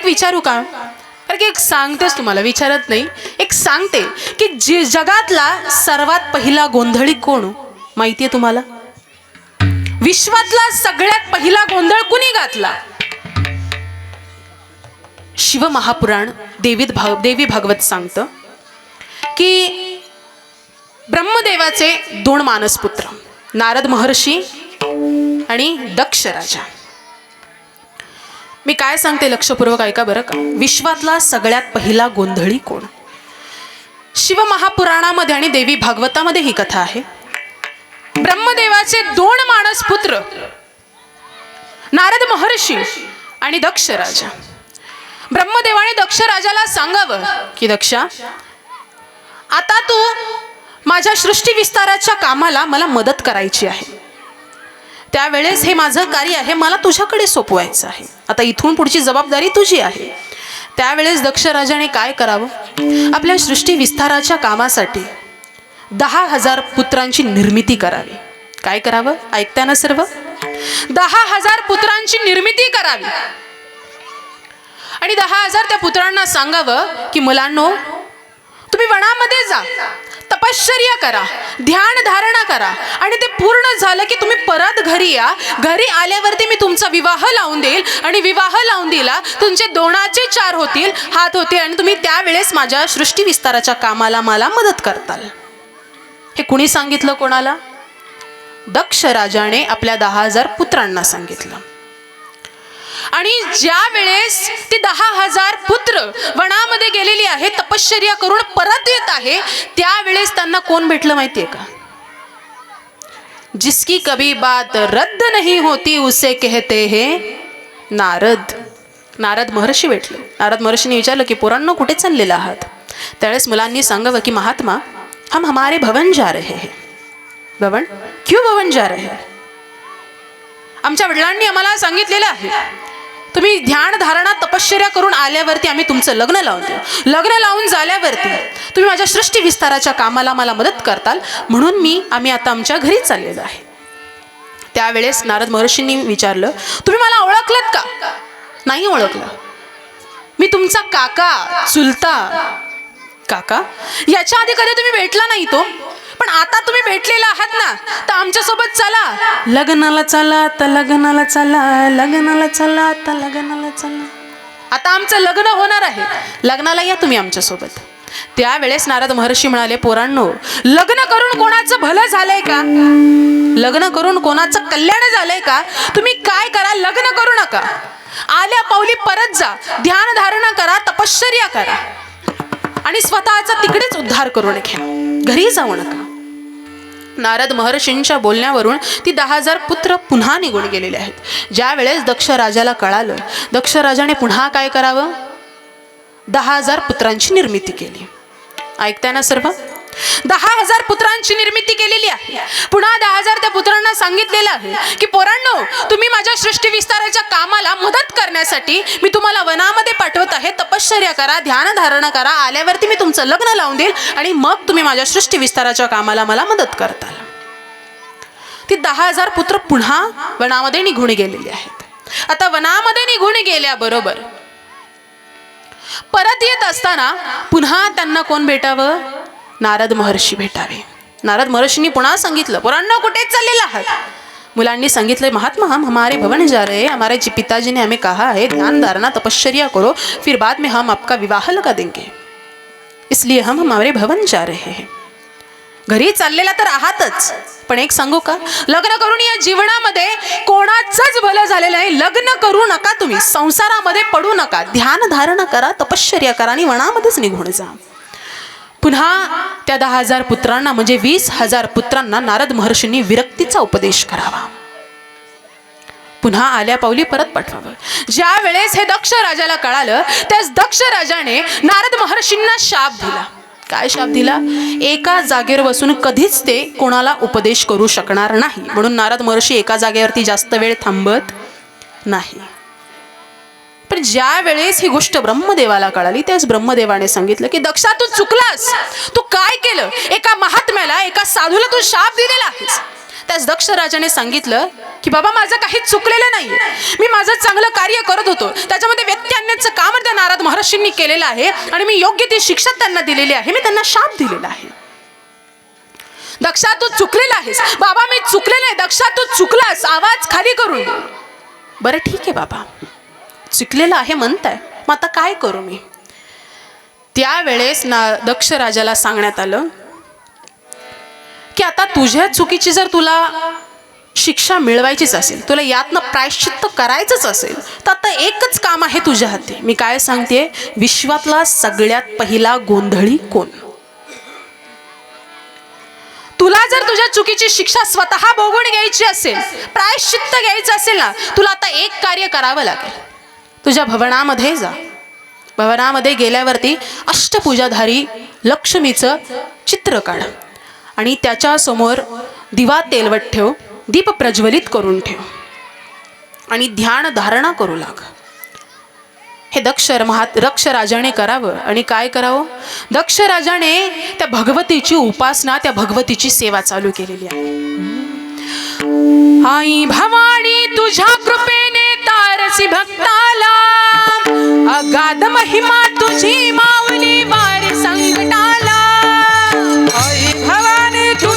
एक विचारू का? कारण की एक सांगतेच तुम्हाला विचारत नाही. एक सांगते की जे जगातला सर्वात पहिला गोंधळी कोण? माहिती आहे तुम्हाला? विश्वातला सगळ्यात पहिला गोंधळ कुणी घातला? शिव महापुराण देवीत भाग देवी भागवत सांगतं की ब्रह्मदेवाचे दोन मानसपुत्र नारद महर्षी आणि दक्ष राजा. मी काय सांगते लक्षपूर्वक ऐका बरं का. विश्वातला सगळ्यात पहिला गोंधळी कोण? शिव महापुराणामध्ये आणि देवी भागवतामध्ये ही कथा आहे. ब्रह्मदेवाचे दोन माणस पुत्र नारद महर्षी आणि दक्ष राजा. ब्रह्मदेवाने दक्ष राजाला सांगावं की दक्षा आता तू माझ्या सृष्टी विस्ताराच्या कामाला मला मदत करायची आहे. त्यावेळेस हे माझं कार्य आहे मला तुझ्याकडे सोपवायचं आहे. आता इथून पुढची जबाबदारी तुझी आहे. त्यावेळेस दक्ष राजाने काय करावं? आपल्या सृष्टी विस्ताराच्या कामासाठी दहा हजार पुत्रांची निर्मिती करावी. काय करावं? ऐकता ना सर्व? दहा हजार पुत्रांची निर्मिती करावी. आणि दहा हजार त्या पुत्रांना सांगावं की मुलांनो तुम्ही वनामध्ये जा. तपश्चर्या करा ध्यान धारणा करा. आणि ते पूर्ण झालं की तुम्ही परत घरी या. घरी आल्यावरती मी तुमचा विवाह लावून देईल आणि विवाह लावून दिला तुमचे दोनाचे चार होतील हात होते आणि तुम्ही त्यावेळेस माझ्या सृष्टी विस्ताराच्या कामाला मला मदत करताल. हे कुणी सांगितलं कोणाला? दक्ष राजाने आपल्या दहा हजार पुत्रांना सांगितलं. आणि ज्या वेळेस ती दहा हजार पुत्र वनामध्ये गेलेली आहे तपश्चर्या करून परत येत आहे त्यावेळेस त्यांना कोण भेटलं माहितीये का? जिसकी कभी बात रद्द नहीं होती उसे कहते हे नारद. नारद महर्षी भेटले. नारद महर्षीने विचारलं की पोरांनो कुठे चाललेला आहात? त्यावेळेस मुलांनी सांगावं की महात्मा हम हमारे भवन जा रहे हैं. भवन? क्यों भवन जा रहे हैं? आमच्या वडिलांनी आम्हाला सांगितलेलं आहे. तुम्ही ध्यान धारणा तपश्चर्या करून आल्यावरती आम्ही तुमचं लग्न लावून देऊ लग्न लावून झाल्यावरती तुम्ही माझ्या सृष्टी विस्ताराच्या कामाला मला मदत करताल. म्हणून मी आम्ही आता आमच्या घरी चाललेलो आहे. त्यावेळेस नारद महर्षींनी विचारलं तुम्ही मला ओळखलत का? नाही ओळखलं. मी तुमचा काका चुलता. काका? याच्या आधी कधी तुम्ही भेटला नाही तो? पण आता तुम्ही भेटलेला आहात ना तर आमच्यासोबत चला. लग्नाला चला तर लग्नाला चला लग्नाला चला तर लग्नाला चला. आता आमचं लग्न होणार आहे. लग्नाला या तुम्ही आमच्यासोबत. त्यावेळेस नारद महर्षी म्हणाले पोरांनो लग्न करून कोणाचं भलं झालंय का? लग्न करून कोणाचं कल्याण झालंय का? तुम्ही काय करा? लग्न करू नका. आल्या पावली परत जा. ध्यान धारणा करा तपश्चर्या करा. आणि स्वतःचा तिकडेच उद्धार करून घ्या. घरी जाऊ नका. नारद महर्षींच्या बोलण्यावरून ती दहा हजार पुत्र पुन्हा निघून गेलेले आहेत. ज्या वेळेस दक्ष राजाला कळालं दक्ष राजाने पुन्हा काय करावं? दहा हजार पुत्रांची निर्मिती केली. ऐकताय ना सर्व? दहा हजार पुत्रांची निर्मिती केलेली आहे. पुन्हा दहा हजार त्या पुत्रांना सांगितलेलं आहे की पोरांनो तुम्ही माझ्या सृष्टी विस्ताराच्या कामाला मदत करण्यासाठी मी तुम्हाला वनामध्ये पाठवत आहे. तपश्चर्या करा ध्यान धारणा करा. आल्यावरती मी तुमचं लग्न लावून देईल आणि मग तुम्ही माझ्या सृष्टी विस्ताराच्या कामाला मला मदत करताल. ती दहा हजार पुत्र पुन्हा वनामध्ये निघून गेलेली आहेत. आता वनामध्ये निघून गेल्याबरोबर परत येत असताना पुन्हा त्यांना कोण भेटावं? नारद महर्षी भेटावे. नारद महर्षींनी पुन्हा सांगितलं पुरांना कुठे चाललेला आहात? मुलांनी सांगितलं महात्मा हम हमारे भवन जा रहे हमारे जी पिताजी ने हमें कहा है ध्यान धारणा तपश्चर्या करो फिर बाद में हम आपका विवाह लगा देंगे। इसलिए हम हमारे भवन जा रहे हैं। घरी चाललेला तर आहातच पण एक सांगू का? लग्न करून या जीवनामध्ये कोणाचंच भलं झालेलं आहे लग्न करू नका तुम्ही संसारामध्ये पडू नका. ध्यान धारणा करा तपश्चर्या करा आणि वनामध्येच निघून जा. पुन्हा त्या दहा हजार पुत्रांना म्हणजे वीस हजार पुत्रांना नारद महर्षींनी विरक्तीचा उपदेश करावा. पुन्हा आल्या पावली परत पाठवावं. ज्या वेळेस हे दक्ष राजाला कळालं त्याच दक्ष राजाने नारद महर्षींना शाप दिला. काय शाप दिला? एका जागेवर बसून कधीच ते कोणाला उपदेश करू शकणार नाही. म्हणून नारद महर्षी एका जागेवरती जास्त वेळ थांबत नाही. पण ज्या वेळेस ही गोष्ट ब्रह्मदेवाला कळाली त्याच ब्रह्मदेवाने सांगितलं की दक्षा तू चुकलास. तू काय केलं? एका महात्म्याला एका साधूला तू शाप दिलेला आहेस. त्याच दक्ष राजाने सांगितलं की बाबा माझं काही चुकलेलं नाही मी माझं चांगलं कार्य करत होतो. त्याच्यामध्ये व्यक्ती आणण्याचं काम त्या नारद महर्षींनी केलेलं आहे आणि मी योग्य ती शिक्षा त्यांना दिलेली आहे. मी त्यांना शाप दिलेला आहे. दक्षा तू चुकलेला आहेस. बाबा मी चुकलेला आहे. दक्षा तू चुकलास. आवाज खाली करून बरं ठीक आहे बाबा. चुकलेलं आहे म्हणताय. मग आता काय करू मी? त्यावेळेस ना दक्ष राजाला सांगण्यात आलं की आता तुझ्या चुकीची जर तुला शिक्षा मिळवायचीच असेल तुला यातनं प्रायश्चित्त करायचंच असेल तर आता एकच काम आहे तुझ्या हाती. मी काय सांगते विश्वातला सगळ्यात पहिला गोंधळी कोण? तुला जर तुझ्या चुकीची शिक्षा स्वतः भोगून घ्यायची असेल प्रायश्चित्त घ्यायचं असेल ना तुला आता एक कार्य करावं लागेल. तुझ्या भवनामध्ये जा. भवनामध्ये गेल्यावरती अष्टपूजाधारी लक्ष्मीचं चित्र काढ आणि त्याच्यासमोर दिवा तेलवट ठेव दीप प्रज्वलित करून ठेव आणि ध्यान धारणा करू लाग. हे दक्ष महात दक्ष राजाने करावं. आणि काय करावं? दक्ष राजाने त्या भगवतीची उपासना त्या भगवतीची सेवा चालू केलेली आहे. आई भवानी तुझ्या कृपेने तारसी भक्ताला. अगाध महिमा तुझी माऊली वारी संकटाला. आई भवानी तू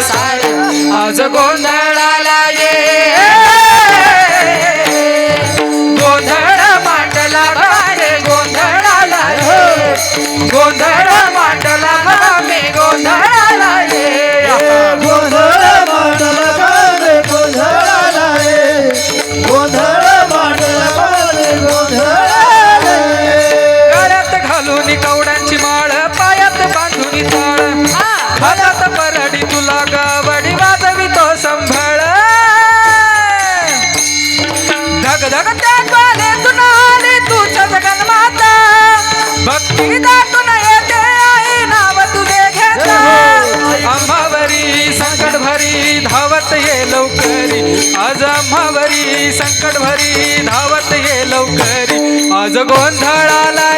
साय. आज गोंधळ जमावरी संकट भरी धावत ये लवकरी. आज गोंधळाला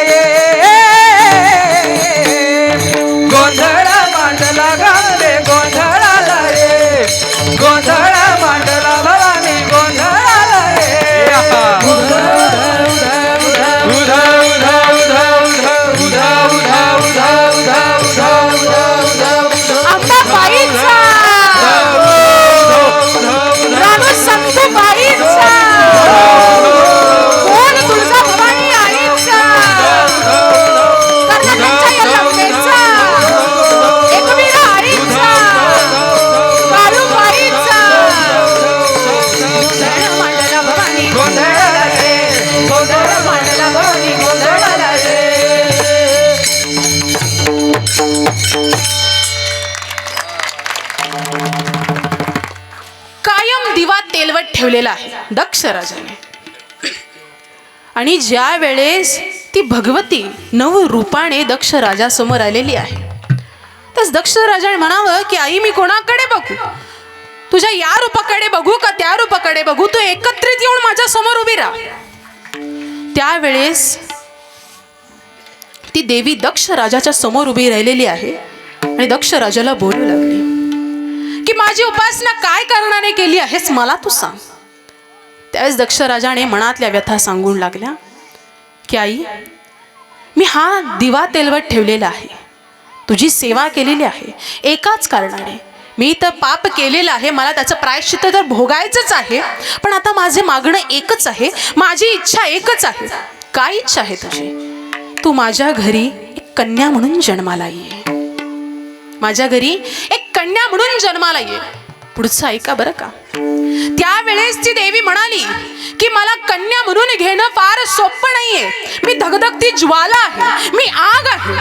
दिवा तेलवत ठेवलेला आहे दक्ष राजाने. आणि ज्या वेळेस ती भगवती नव रूपाने दक्ष राजासमोर आलेली आहे तस दक्ष राजाने म्हणावं की आई मी कोणाकडे बघू? तुझ्या या रूपाकडे बघू का त्या रूपाकडे बघू? तू एकत्रित येऊन माझ्यासमोर उभी राहा. त्यावेळेस ती देवी दक्ष राजाच्या समोर उभी राहिलेली आहे आणि दक्ष राजाला बोलू लागली. की माझी उपासना काय कारणाने केली आहेस मला तू सांग. त्यावेळेस दक्ष राजाने मनातल्या व्यथा सांगून लागल्या की आई मी हा दिवा तेलवट ठेवलेला आहे. तुझी सेवा केलेली आहे. एकाच कारणाने. मी तर पाप केलेलं आहे. मला त्याचं प्रायश्चित्त तर भोगायचंच आहे. पण आता माझे मागणं एकच आहे. माझी इच्छा एकच आहे. काय इच्छा आहे तुझी? तू माझ्या घरी एक कन्या म्हणून जन्माला ये माझ्या घरी एक कन्या म्हणून जन्माला ये. पुढचं ऐका बरं का. त्यावेळेस ती देवी म्हणाली की मला कन्या म्हणून घेणं फार सोपं नाहीये. मी धगधगती ज्वाला आहे. मी आग आहे.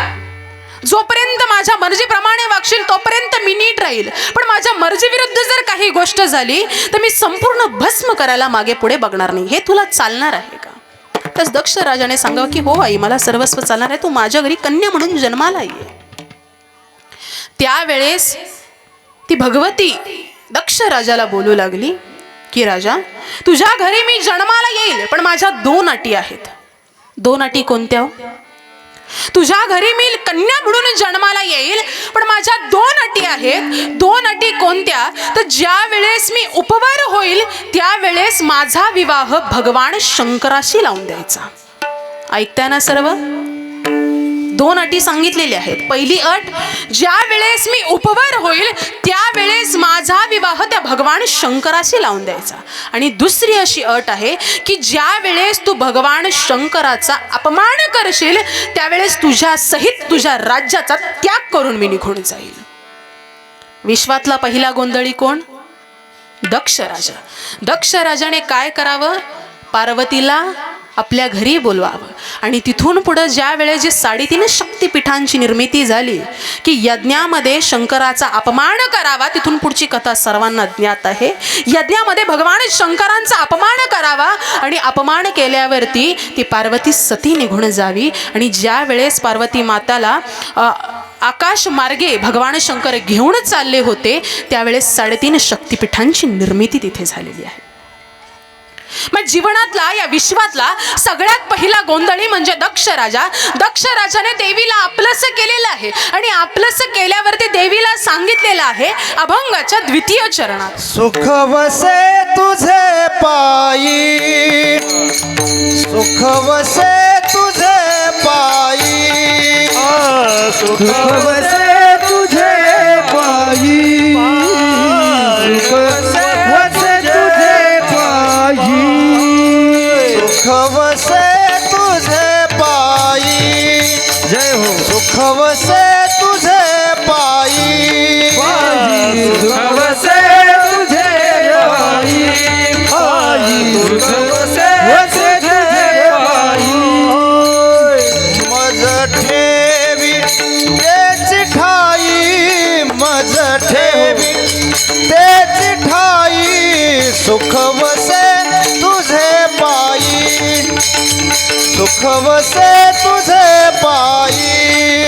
जोपर्यंत माझ्या मर्जीप्रमाणे वागशील तोपर्यंत मी नीट राहील. पण माझ्या मर्जीविरुद्ध जर काही गोष्ट झाली तर मी संपूर्ण भस्म करायला मागे पुढे बघणार नाही. हे तुला चालणार आहे का? तस दक्ष राजाने सांगावं की हो आई मला सर्वस्व चालणार आहे. तू माझ्या घरी कन्या म्हणून जन्माला ये. त्यावेळेस ती भगवती दक्ष राजाला बोलू लागली की राजा तुझ्या घरी मी जन्माला येईल पण माझ्या दोन अटी आहेत. दोन अटी कोणत्या हो? तुझ्या घरी मी कन्या म्हणून जन्माला येईल पण माझ्या दोन अटी आहेत. दोन अटी कोणत्या? तर ज्या वेळेस मी उपवर होईल त्यावेळेस माझा विवाह भगवान शंकराशी लावून द्यायचा. ऐकताय ना सर्व? दोन अटी सांगितलेल्या आहेत. पहिली अट ज्या वेळेस मी उपवर होईल त्यावेळेस माझा विवाह त्या भगवान शंकराशी लावून द्यायचा. आणि दुसरी अशी अट आहे की ज्या वेळेस तू भगवान शंकराचा अपमान करशील त्यावेळेस तुझ्या सहित तुझ्या राज्याचा त्याग करून मी निघून जाईल. विश्वातला पहिला गोंधळी कोण? दक्ष राजा. दक्ष राजाने काय करावं? पार्वतीला आपल्या घरी बोलवावं. आणि तिथून पुढं ज्या वेळेस जी साडेतीन शक्तिपीठांची निर्मिती झाली की यज्ञामध्ये शंकराचा अपमान करावा तिथून पुढची कथा सर्वांना ज्ञात आहे. यज्ञामध्ये भगवान शंकरांचा अपमान करावा आणि अपमान केल्यावरती ती पार्वती सती निघून जावी. आणि ज्या वेळेस पार्वती माताला आकाश मार्गे भगवान शंकर घेऊन चालले होते त्यावेळेस साडेतीन शक्तिपीठांची निर्मिती तिथे झालेली आहे. मग जीवनातला या विश्वातला सगळ्यात पहिला गोंधळी म्हणजे दक्ष राजा. दक्ष राजाने देवीला आपलंस केलेलं आहे. आणि आपलंस केल्यावरती देवीला सांगितलेलं आहे अभंगाच्या द्वितीय चरणात. सुख वसे तुझे पायी. सुख वसे तुझे पायी. सुख सुख वसे तुझे पायी।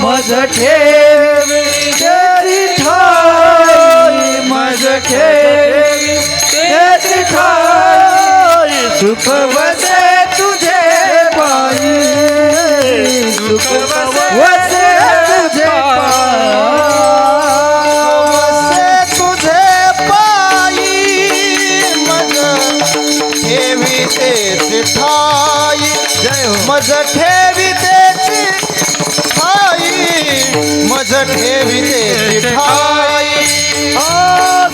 मज ठेवी तेची ठाई मज ठेवी तेची ठाई सुख मज ठेवी तेची ठाई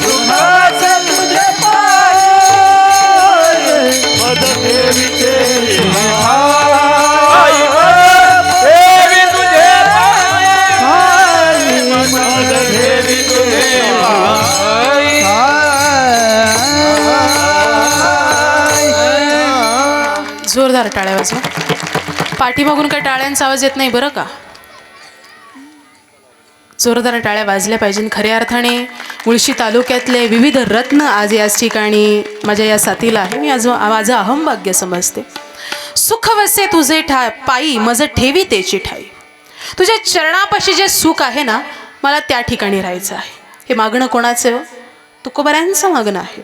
सुखाच तुझे पायी मज ठेवी तेची ठाई ठेवी तुझे पायी मज ठेवी तुझे पायी जोरदार टाळ्या वाजवा. पाठीमागून काही टाळ्यांचा आवाज येत नाही बरं का? जोरदार टाळ्या वाजल्या पाहिजे खऱ्या अर्थाने मुळशी तालुक्यातले विविध रत्न आज याच ठिकाणी माझ्या या साथीला आहे. मी आज माझं अहमभाग्य समजते. सुख वसे तुझे ठा पायी मज ठेवी तेची ठाई. तुझ्या चरणापाशी जे सुख आहे ना मला त्या ठिकाणी राहायचं आहे. हे मागणं कोणाचं हो? तुकोबऱ्यांचं मागणं आहे.